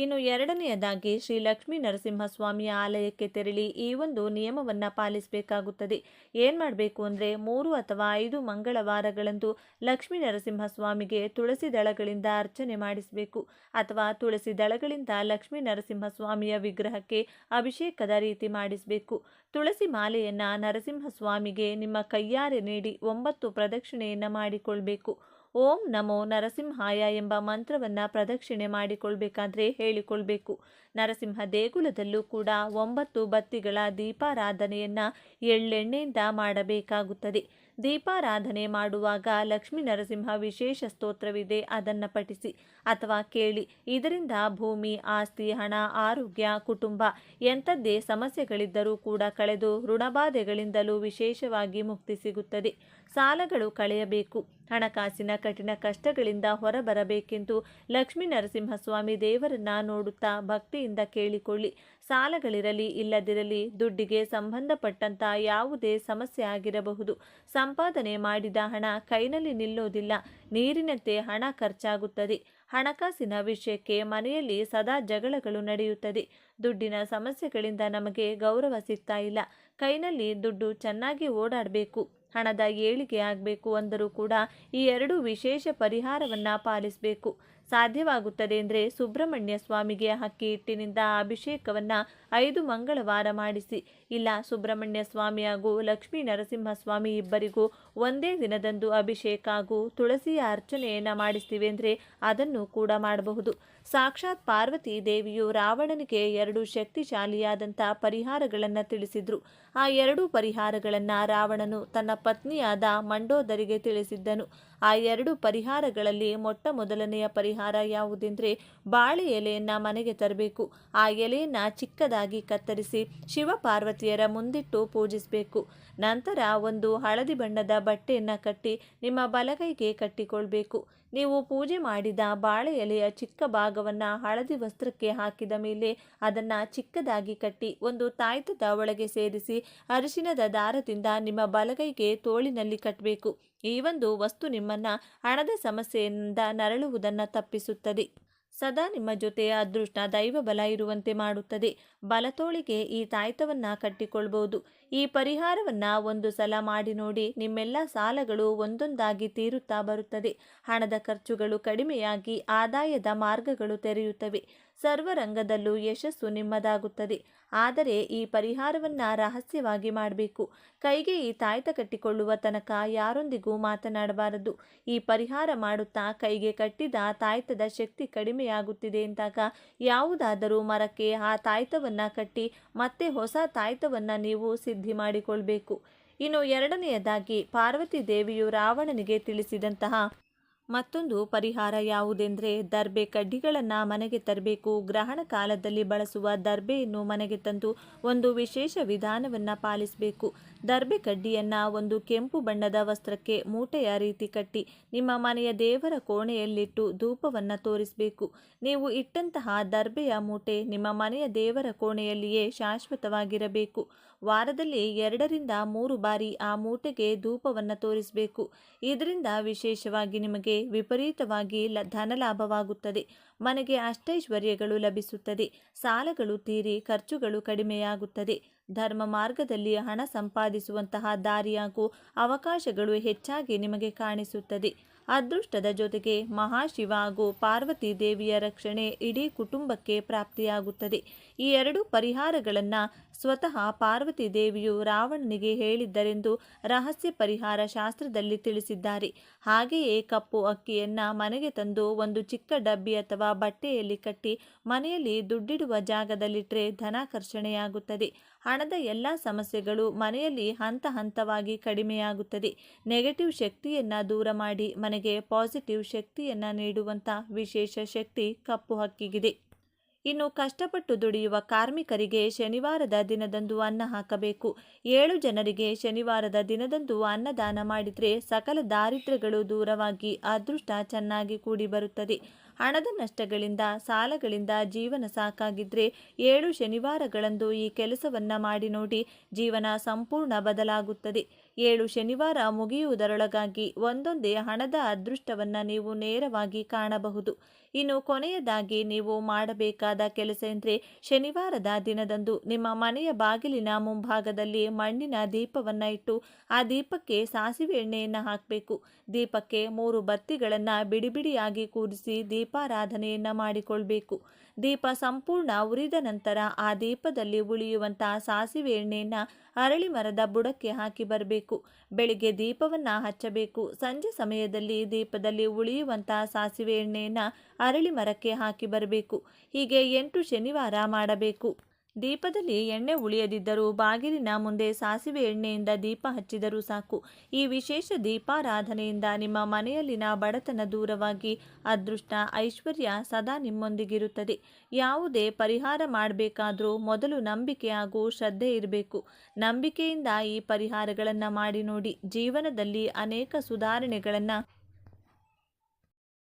ಇನ್ನು ಎರಡನೆಯದಾಗಿ ಶ್ರೀ ಲಕ್ಷ್ಮೀ ನರಸಿಂಹಸ್ವಾಮಿಯ ಆಲಯಕ್ಕೆ ತೆರಳಿ ಈ ಒಂದು ನಿಯಮವನ್ನು ಪಾಲಿಸಬೇಕಾಗುತ್ತದೆ. ಏನು ಮಾಡಬೇಕು ಅಂದರೆ ಮೂರು ಅಥವಾ ಐದು ಮಂಗಳವಾರಗಳಂದು ಲಕ್ಷ್ಮೀ ನರಸಿಂಹಸ್ವಾಮಿಗೆ ತುಳಸಿ ದಳಗಳಿಂದ ಅರ್ಚನೆ ಮಾಡಿಸಬೇಕು. ಅಥವಾ ತುಳಸಿ ದಳಗಳಿಂದ ಲಕ್ಷ್ಮೀ ನರಸಿಂಹಸ್ವಾಮಿಯ ವಿಗ್ರಹಕ್ಕೆ ಅಭಿಷೇಕದ ರೀತಿ ಮಾಡಿಸಬೇಕು. ತುಳಸಿ ಮಾಲೆಯನ್ನು ನರಸಿಂಹಸ್ವಾಮಿಗೆ ನಿಮ್ಮ ಕೈಯಾರೆ ನೀಡಿ ಒಂಬತ್ತು ಪ್ರದಕ್ಷಿಣೆಯನ್ನು ಮಾಡಿಕೊಳ್ಬೇಕು. ಓಂ ನಮೋ ನರಸಿಂಹಾಯ ಎಂಬ ಮಂತ್ರವನ್ನು ಪ್ರದಕ್ಷಿಣೆ ಮಾಡಿಕೊಳ್ಬೇಕಾದ್ರೆ ಹೇಳಿಕೊಳ್ಬೇಕು. ನರಸಿಂಹ ದೇಗುಲದಲ್ಲೂ ಕೂಡ ಒಂಬತ್ತು ಬತ್ತಿಗಳ ದೀಪಾರಾಧನೆಯನ್ನು ಎಳ್ಳೆಣ್ಣೆಯಿಂದ ಮಾಡಬೇಕಾಗುತ್ತದೆ. ದೀಪಾರಾಧನೆ ಮಾಡುವಾಗ ಲಕ್ಷ್ಮೀ ನರಸಿಂಹ ವಿಶೇಷ ಸ್ತೋತ್ರವಿದೆ, ಅದನ್ನು ಪಠಿಸಿ. ಅಥವಾ ಕೇಳಿ, ಇದರಿಂದ ಭೂಮಿ, ಆಸ್ತಿ, ಹಣ, ಆರೋಗ್ಯ, ಕುಟುಂಬ ಎಂಥದ್ದೇ ಸಮಸ್ಯೆಗಳಿದ್ದರೂ ಕೂಡ ಕಳೆದು ಋಣಬಾಧೆಗಳಿಂದಲೂ ವಿಶೇಷವಾಗಿ ಮುಕ್ತಿ ಸಿಗುತ್ತದೆ. ಸಾಲಗಳು ಕಳೆಯಬೇಕು. ಹಣಕಾಸಿನ ಕಠಿಣ ಕಷ್ಟಗಳಿಂದ ಹೊರಬರಬೇಕೆಂದು ಲಕ್ಷ್ಮೀ ನರಸಿಂಹಸ್ವಾಮಿ ದೇವರನ್ನ ನೋಡುತ್ತಾ ಭಕ್ತಿಯಿಂದ ಕೇಳಿಕೊಳ್ಳಿ. ಸಾಲಗಳಿರಲಿ, ಇಲ್ಲದಿರಲಿ, ದುಡ್ಡಿಗೆ ಸಂಬಂಧಪಟ್ಟಂತ ಯಾವುದೇ ಸಮಸ್ಯೆ ಆಗಿರಬಹುದು. ಸಂಪಾದನೆ ಮಾಡಿದ ಹಣ ಕೈನಲ್ಲಿ ನಿಲ್ಲೋದಿಲ್ಲ. ನೀರಿನಂತೆ ಹಣ ಖರ್ಚಾಗುತ್ತದೆ. ಹಣಕಾಸಿನ ವಿಷಯಕ್ಕೆ ಮನೆಯಲ್ಲಿ ಸದಾ ಜಗಳಗಳು ನಡೆಯುತ್ತದೆ. ದುಡ್ಡಿನ ಸಮಸ್ಯೆಗಳಿಂದ ನಮಗೆ ಗೌರವ ಸಿಗ್ತಾ ಇಲ್ಲ. ಕೈನಲ್ಲಿ ದುಡ್ಡು ಚೆನ್ನಾಗಿ ಓಡಾಡಬೇಕು. ಹಣದ ಏಳಿಗೆ ಆಗಬೇಕು ಅಂದರೂ ಕೂಡ ಈ ಎರಡು ವಿಶೇಷ ಪರಿಹಾರವನ್ನು ಪಾಲಿಸಬೇಕು. ಸಾಧ್ಯವಾಗುತ್ತದೆ ಎಂದರೆ ಸುಬ್ರಹ್ಮಣ್ಯ ಸ್ವಾಮಿಗೆ ಹಕ್ಕಿ ಹಿಟ್ಟಿನಿಂದ ಅಭಿಷೇಕವನ್ನು ಐದು ಮಂಗಳವಾರ ಮಾಡಿಸಿ. ಇಲ್ಲ, ಸುಬ್ರಹ್ಮಣ್ಯ ಸ್ವಾಮಿ ಹಾಗೂ ಲಕ್ಷ್ಮೀ ನರಸಿಂಹಸ್ವಾಮಿ ಇಬ್ಬರಿಗೂ ಒಂದೇ ದಿನದಂದು ಅಭಿಷೇಕ ಹಾಗೂ ತುಳಸಿಯ ಅರ್ಚನೆಯನ್ನು ಮಾಡಿಸ್ತೀವಿ ಅಂದರೆ ಅದನ್ನು ಕೂಡ ಮಾಡಬಹುದು. ಸಾಕ್ಷಾತ್ ಪಾರ್ವತಿ ದೇವಿಯು ರಾವಣನಿಗೆ ಎರಡು ಶಕ್ತಿಶಾಲಿಯಾದಂಥ ಪರಿಹಾರಗಳನ್ನು ತಿಳಿಸಿದ್ರು. ಆ ಎರಡು ಪರಿಹಾರಗಳನ್ನು ರಾವಣನು ತನ್ನ ಪತ್ನಿಯಾದ ಮಂಡೋದರಿಗೆ ತಿಳಿಸಿದ್ದನು. ಆ ಎರಡು ಪರಿಹಾರಗಳಲ್ಲಿ ಮೊಟ್ಟ ಮೊದಲನೆಯ ಪರಿಹಾರ ಯಾವುದೆಂದರೆ ಬಾಳೆ ಎಲೆಯನ್ನು ಮನೆಗೆ ತರಬೇಕು. ಆ ಎಲೆಯನ್ನು ಚಿಕ್ಕದಾಗಿ ಕತ್ತರಿಸಿ ಶಿವಪಾರ್ವತಿಯರ ಮುಂದಿಟ್ಟು ಪೂಜಿಸಬೇಕು. ನಂತರ ಒಂದು ಹಳದಿ ಬಣ್ಣದ ಬಟ್ಟೆಯನ್ನು ಕಟ್ಟಿ ನಿಮ್ಮ ಬಲಗೈಗೆ ಕಟ್ಟಿಕೊಳ್ಬೇಕು. ನೀವು ಪೂಜೆ ಮಾಡಿದ ಬಾಳೆ ಎಲೆಯ ಚಿಕ್ಕ ಭಾಗವನ್ನು ಹಳದಿ ವಸ್ತ್ರಕ್ಕೆ ಹಾಕಿದ ಮೇಲೆ ಅದನ್ನು ಚಿಕ್ಕದಾಗಿ ಕಟ್ಟಿ ಒಂದು ತಾಯ್ತದ ಒಳಗೆ ಸೇರಿಸಿ ಅರಿಶಿನದ ದಾರದಿಂದ ನಿಮ್ಮ ಬಲಗೈಗೆ ತೋಳಿನಲ್ಲಿ ಕಟ್ಟಬೇಕು ಈ ಒಂದು ವಸ್ತು ನಿಮ್ಮನ್ನು ಹಣದ ಸಮಸ್ಯೆಯಿಂದ ನರಳುವುದನ್ನು ತಪ್ಪಿಸುತ್ತದೆ. ಸದಾ ನಿಮ್ಮ ಜೊತೆ ಅದೃಷ್ಟ, ದೈವ ಬಲ ಇರುವಂತೆ ಮಾಡುತ್ತದೆ. ಬಲತೋಳಿಗೆ ಈ ತಾಯ್ತವನ್ನ ಕಟ್ಟಿಕೊಳ್ಬಹುದು. ಈ ಪರಿಹಾರವನ್ನ ಒಂದು ಸಲ ಮಾಡಿ ನೋಡಿ ನಿಮ್ಮೆಲ್ಲ ಸಾಲಗಳು ಒಂದೊಂದಾಗಿ ತೀರುತ್ತಾ ಬರುತ್ತದೆ. ಹಣದ ಖರ್ಚುಗಳು ಕಡಿಮೆಯಾಗಿ ಆದಾಯದ ಮಾರ್ಗಗಳು ತೆರೆಯುತ್ತವೆ. ಸರ್ವರಂಗದಲ್ಲೂ ಯಶಸ್ಸು ನಿಮ್ಮದಾಗುತ್ತದೆ. ಆದರೆ ಈ ಪರಿಹಾರವನ್ನ ರಹಸ್ಯವಾಗಿ ಮಾಡಬೇಕು. ಕೈಗೆ ಈ ತಾಯ್ತ ಕಟ್ಟಿಕೊಳ್ಳುವ ತನಕ ಯಾರೊಂದಿಗೂ ಮಾತನಾಡಬಾರದು. ಈ ಪರಿಹಾರ ಮಾಡುತ್ತಾ ಕೈಗೆ ಕಟ್ಟಿದ ತಾಯ್ತದ ಶಕ್ತಿ ಕಡಿಮೆಯಾಗುತ್ತಿದೆ ಎಂದಾಗ ಯಾವುದಾದರೂ ಮರಕ್ಕೆ ಆ ತಾಯ್ತವನ್ನು ಕಟ್ಟಿ ಮತ್ತೆ ಹೊಸ ತಾಯ್ತವನ್ನು ನೀವು ಸಿದ್ಧಿ ಮಾಡಿಕೊಳ್ಬೇಕು. ಇನ್ನು ಎರಡನೆಯದಾಗಿ ಪಾರ್ವತಿ ದೇವಿಯು ರಾವಣನಿಗೆ ತಿಳಿಸಿದಂತಹ ಮತ್ತೊಂದು ಪರಿಹಾರ ಯಾವುದೆಂದರೆ ದರ್ಬೆ ಕಡ್ಡಿಗಳನ್ನು ಮನೆಗೆ ತರಬೇಕು. ಗ್ರಹಣ ಕಾಲದಲ್ಲಿ ಬಳಸುವ ದರ್ಬೆಯನ್ನು ಮನೆಗೆ ತಂದು ಒಂದು ವಿಶೇಷ ವಿಧಾನವನ್ನು ಪಾಲಿಸಬೇಕು. ದರ್ಬೆ ಕಡ್ಡಿಯನ್ನು ಒಂದು ಕೆಂಪು ಬಣ್ಣದ ವಸ್ತ್ರಕ್ಕೆ ಮೂಟೆಯ ರೀತಿ ಕಟ್ಟಿ ನಿಮ್ಮ ಮನೆಯ ದೇವರ ಕೋಣೆಯಲ್ಲಿಟ್ಟು ಧೂಪವನ್ನು ತೋರಿಸಬೇಕು. ನೀವು ಇಟ್ಟಂತಹ ದರ್ಬೆಯ ಮೂಟೆ ನಿಮ್ಮ ಮನೆಯ ದೇವರ ಕೋಣೆಯಲ್ಲಿಯೇ ಶಾಶ್ವತವಾಗಿರಬೇಕು. ವಾರದಲ್ಲಿ ಎರಡರಿಂದ ಮೂರು ಬಾರಿ ಆ ಮೂಟೆಗೆ ಧೂಪವನ್ನು ತೋರಿಸಬೇಕು. ಇದರಿಂದ ವಿಶೇಷವಾಗಿ ನಿಮಗೆ ವಿಪರೀತವಾಗಿ ಲ ಧನಲಾಭವಾಗುತ್ತದೆ ಮನೆಗೆ ಅಷ್ಟೈಶ್ವರ್ಯಗಳು ಲಭಿಸುತ್ತದೆ. ಸಾಲಗಳು ತೀರಿ, ಖರ್ಚುಗಳು ಕಡಿಮೆಯಾಗುತ್ತದೆ. ಧರ್ಮ ಮಾರ್ಗದಲ್ಲಿ ಹಣ ಸಂಪಾದಿಸುವಂತಹ ದಾರಿ ಹಾಗೂ ಅವಕಾಶಗಳು ಹೆಚ್ಚಾಗಿ ನಿಮಗೆ ಕಾಣಿಸುತ್ತದೆ. ಅದೃಷ್ಟದ ಜೊತೆಗೆ ಮಹಾಶಿವ ಹಾಗೂ ಪಾರ್ವತಿ ದೇವಿಯ ರಕ್ಷಣೆ ಇಡೀ ಕುಟುಂಬಕ್ಕೆ ಪ್ರಾಪ್ತಿಯಾಗುತ್ತದೆ. ಈ ಎರಡು ಪರಿಹಾರಗಳನ್ನು ಸ್ವತಃ ಪಾರ್ವತಿ ದೇವಿಯು ರಾವಣನಿಗೆ ಹೇಳಿದ್ದರೆಂದು ರಹಸ್ಯ ಪರಿಹಾರ ಶಾಸ್ತ್ರದಲ್ಲಿ ತಿಳಿಸಿದ್ದಾರೆ. ಹಾಗೆಯೇ ಕಪ್ಪು ಅಕ್ಕಿಯನ್ನು ಮನೆಗೆ ತಂದು ಒಂದು ಚಿಕ್ಕ ಡಬ್ಬಿ ಅಥವಾ ಬಟ್ಟೆಯಲ್ಲಿ ಕಟ್ಟಿ ಮನೆಯಲ್ಲಿ ದುಡ್ಡಿಡುವ ಜಾಗದಲ್ಲಿಟ್ಟರೆ ಧನಾಕರ್ಷಣೆಯಾಗುತ್ತದೆ. ಹಣದ ಎಲ್ಲ ಸಮಸ್ಯೆಗಳು ಮನೆಯಲ್ಲಿ ಹಂತ ಹಂತವಾಗಿ ಕಡಿಮೆಯಾಗುತ್ತದೆ. ನೆಗೆಟಿವ್ ಶಕ್ತಿಯನ್ನು ದೂರ ಮಾಡಿ ಮನೆಗೆ ಪಾಸಿಟಿವ್ ಶಕ್ತಿಯನ್ನು ನೀಡುವಂಥ ವಿಶೇಷ ಶಕ್ತಿ ಕಪ್ಪು ಹಕ್ಕಿಗಿದೆ. ಇನ್ನು ಕಷ್ಟಪಟ್ಟು ದುಡಿಯುವ ಕಾರ್ಮಿಕರಿಗೆ ಶನಿವಾರದ ದಿನದಂದು ಅನ್ನ ಹಾಕಬೇಕು. ಏಳು ಜನರಿಗೆ ಶನಿವಾರದ ದಿನದಂದು ಅನ್ನದಾನ ಮಾಡಿದರೆ ಸಕಲ ದಾರಿದ್ರ್ಯಗಳು ದೂರವಾಗಿ ಅದೃಷ್ಟ ಚೆನ್ನಾಗಿ ಕೂಡಿ ಬರುತ್ತದೆ. ಹಣದ ನಷ್ಟಗಳಿಂದ, ಸಾಲಗಳಿಂದ ಜೀವನ ಸಾಕಾಗಿದ್ರೆ ಏಳು ಶನಿವಾರಗಳಂದು ಈ ಕೆಲಸವನ್ನ ಮಾಡಿ ನೋಡಿ ಜೀವನ ಸಂಪೂರ್ಣ ಬದಲಾಗುತ್ತದೆ. ಏಳು ಶನಿವಾರ ಮುಗಿಯುವುದರೊಳಗಾಗಿ ಒಂದೊಂದೇ ಹಣದ ಅದೃಷ್ಟವನ್ನ ನೀವು ನೇರವಾಗಿ ಕಾಣಬಹುದು. ಇನ್ನು ಕೊನೆಯದಾಗಿ ನೀವು ಮಾಡಬೇಕಾದ ಕೆಲಸ ಎಂದರೆ ಶನಿವಾರದ ದಿನದಂದು ನಿಮ್ಮ ಮನೆಯ ಬಾಗಿಲಿನ ಮುಂಭಾಗದಲ್ಲಿ ಮಣ್ಣಿನ ದೀಪವನ್ನು ಇಟ್ಟು ಆ ದೀಪಕ್ಕೆ ಸಾಸಿವೆ ಎಣ್ಣೆಯನ್ನು ಹಾಕಬೇಕು. ದೀಪಕ್ಕೆ ಮೂರು ಬತ್ತಿಗಳನ್ನು ಬಿಡಿಬಿಡಿಯಾಗಿ ಕೂರಿಸಿ ದೀಪಾರಾಧನೆಯನ್ನು ಮಾಡಿಕೊಳ್ಬೇಕು. ದೀಪ ಸಂಪೂರ್ಣ ಉರಿದ ನಂತರ ಆ ದೀಪದಲ್ಲಿ ಉಳಿಯುವಂತಹ ಸಾಸಿವೆ ಎಣ್ಣೆಯನ್ನು ಅರಳಿ ಮರದ ಬುಡಕ್ಕೆ ಹಾಕಿ ಬರಬೇಕು. ಬೆಳಿಗ್ಗೆ ದೀಪವನ್ನು ಹಚ್ಚಬೇಕು. ಸಂಜೆ ಸಮಯದಲ್ಲಿ ದೀಪದಲ್ಲಿ ಉಳಿಯುವಂತಹ ಸಾಸಿವೆ ಎಣ್ಣೆಯನ್ನು ಅರಳಿ ಮರಕ್ಕೆ ಹಾಕಿ ಬರಬೇಕು. ಹೀಗೆ ಎಂಟು ಶನಿವಾರ ಮಾಡಬೇಕು. ದೀಪದಲ್ಲಿ ಎಣ್ಣೆ ಉಳಿಯದಿದ್ದರೂ ಬಾಗಿಲಿನ ಮುಂದೆ ಸಾಸಿವೆ ಎಣ್ಣೆಯಿಂದ ದೀಪ ಹಚ್ಚಿದರೂ ಸಾಕು. ಈ ವಿಶೇಷ ದೀಪಾರಾಧನೆಯಿಂದ ನಿಮ್ಮ ಮನೆಯಲ್ಲಿನ ಬಡತನ ದೂರವಾಗಿ ಅದೃಷ್ಟ, ಐಶ್ವರ್ಯ ಸದಾ ನಿಮ್ಮೊಂದಿಗಿರುತ್ತದೆ. ಯಾವುದೇ ಪರಿಹಾರ ಮಾಡಬೇಕಾದರೂ ಮೊದಲು ನಂಬಿಕೆ ಹಾಗೂ ಶ್ರದ್ಧೆ ಇರಬೇಕು. ನಂಬಿಕೆಯಿಂದ ಈ ಪರಿಹಾರಗಳನ್ನು ಮಾಡಿ ನೋಡಿ. ಜೀವನದಲ್ಲಿ ಅನೇಕ ಸುಧಾರಣೆಗಳನ್ನು